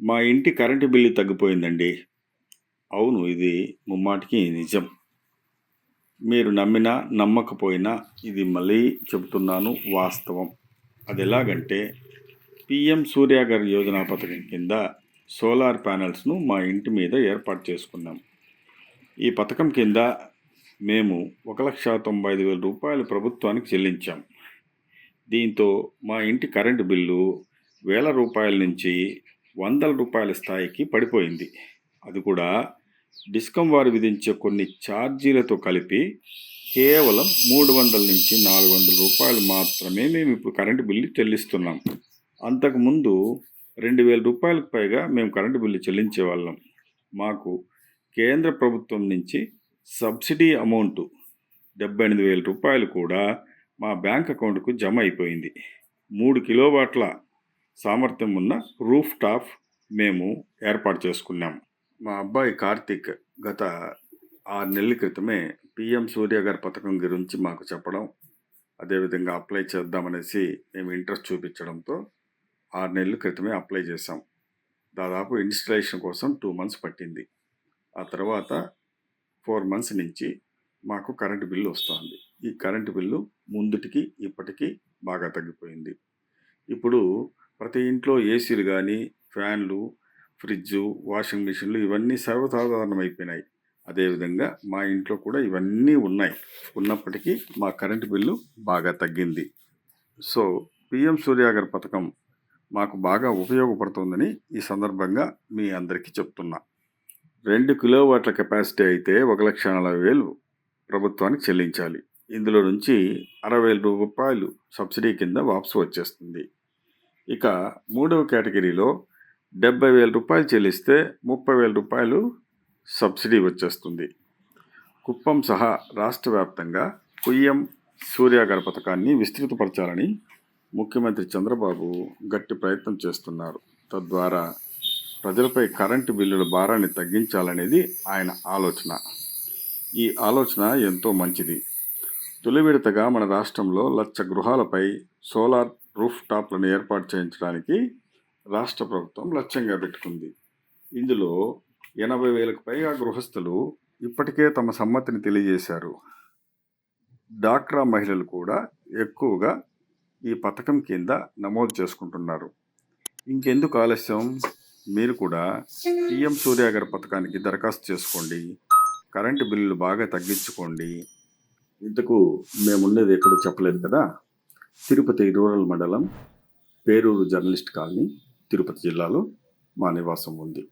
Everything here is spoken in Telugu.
మా ఇంటి కరెంటు బిల్లు తగ్గిపోయిందండి. అవును ఇది ముమ్మాటికి నిజం. మీరు నమ్మినా నమ్మకపోయినా ఇది మళ్ళీ చెబుతున్నాను వాస్తవం. అది ఎలాగంటే పిఎం సూర్యాగర్ యోజన పథకం కింద సోలార్ ప్యానెల్స్ను మా ఇంటి మీద ఏర్పాటు చేసుకున్నాం. ఈ పథకం కింద మేము ఒక లక్ష తొంభై ఐదు వేల రూపాయలు ప్రభుత్వానికి చెల్లించాం. దీంతో మా ఇంటి కరెంటు బిల్లు వేల రూపాయల నుంచి వందల రూపాయల స్థాయికి పడిపోయింది. అది కూడా డిస్కమ్ వారు విధించే కొన్ని ఛార్జీలతో కలిపి కేవలం మూడు వందల నుంచి నాలుగు వందల రూపాయలు మాత్రమే మేము ఇప్పుడు కరెంటు బిల్లు చెల్లిస్తున్నాం. అంతకుముందు రెండు వేల రూపాయలకు పైగా మేము కరెంటు బిల్లు చెల్లించే వాళ్ళం. మాకు కేంద్ర ప్రభుత్వం నుంచి సబ్సిడీ అమౌంట్ డెబ్బై ఎనిమిది వేల రూపాయలు కూడా మా బ్యాంక్ అకౌంట్కు జమ అయిపోయింది. మూడు కిలోవాట్ల సామర్థ్యం ఉన్న రూఫ్ టాప్ మేము ఏర్పాటు చేసుకున్నాం. మా అబ్బాయి కార్తిక్ గత ఆరు నెలల క్రితమే పిఎం సూర్య గారి పథకం గురించి మాకు చెప్పడం అదేవిధంగా అప్లై చేద్దామనేసి మేము ఇంట్రెస్ట్ చూపించడంతో ఆరు నెలల క్రితమే అప్లై చేసాం దాదాపు ఇన్స్టలేషన్ కోసం టూ మంత్స్ పట్టింది. ఆ తర్వాత ఫోర్ మంత్స్ నుంచి మాకు కరెంటు బిల్లు వస్తుంది. ఈ కరెంటు బిల్లు ముందుటికి ఇప్పటికీ బాగా తగ్గిపోయింది. ఇప్పుడు ప్రతి ఇంట్లో ఏసీలు కానీ ఫ్యాన్లు ఫ్రిడ్జ్ వాషింగ్ మిషన్లు ఇవన్నీ సర్వసాధారణం అయిపోయినాయి అదేవిధంగా మా ఇంట్లో కూడా ఇవన్నీ ఉన్నాయి. ఉన్నప్పటికీ మా కరెంటు బిల్లు బాగా తగ్గింది. సో పిఎం సూర్యాగర్ పథకం మాకు బాగా ఉపయోగపడుతుందని ఈ సందర్భంగా మీ అందరికీ చెప్తున్నా. రెండు కిలోవాట్ల కెపాసిటీ అయితే ఒక లక్ష నలభై వేలు ప్రభుత్వానికి చెల్లించాలి. ఇందులో నుంచి అరవై వేల రూపాయలు సబ్సిడీ కింద వాపసు వచ్చేస్తుంది. ఇక మూడవ కేటగిరీలో డెబ్బై వేల రూపాయలు చెల్లిస్తే ముప్పై వేల రూపాయలు సబ్సిడీ వచ్చేస్తుంది. కుప్పం సహా రాష్ట్ర వ్యాప్తంగా కుయ్యం సూర్యాగర పథకాన్ని విస్తృతపరచాలని ముఖ్యమంత్రి చంద్రబాబు గట్టి ప్రయత్నం చేస్తున్నారు. తద్వారా ప్రజలపై కరెంటు బిల్లుల భారాన్ని తగ్గించాలనేది ఆయన ఆలోచన. ఈ ఆలోచన ఎంతో మంచిది. తొలి విడతగా మన రాష్ట్రంలో లక్ష గృహాలపై సోలార్ రూఫ్ టాప్లను ఏర్పాటు చేయించడానికి రాష్ట్ర ప్రభుత్వం లక్ష్యంగా పెట్టుకుంది. ఇందులో ఎనభై వేలకు పైగా గృహస్థులు ఇప్పటికే తమ సమ్మతిని తెలియజేశారు. డాక్రా మహిళలు కూడా ఎక్కువగా ఈ పథకం కింద నమోదు చేసుకుంటున్నారు. ఇంకెందుకు ఆలస్యం? మీరు కూడా పిఎం సూర్యాగర్ పథకానికి దరఖాస్తు చేసుకోండి. కరెంటు బిల్లులు బాగా తగ్గించుకోండి. ఇంతకు మేమున్నది ఎక్కడో చెప్పలేదు కదా? తిరుపతి రూరల్ మండలం పేరూరు జర్నలిస్ట్ కాలనీ తిరుపతి జిల్లాలో మా నివాసం ఉంది.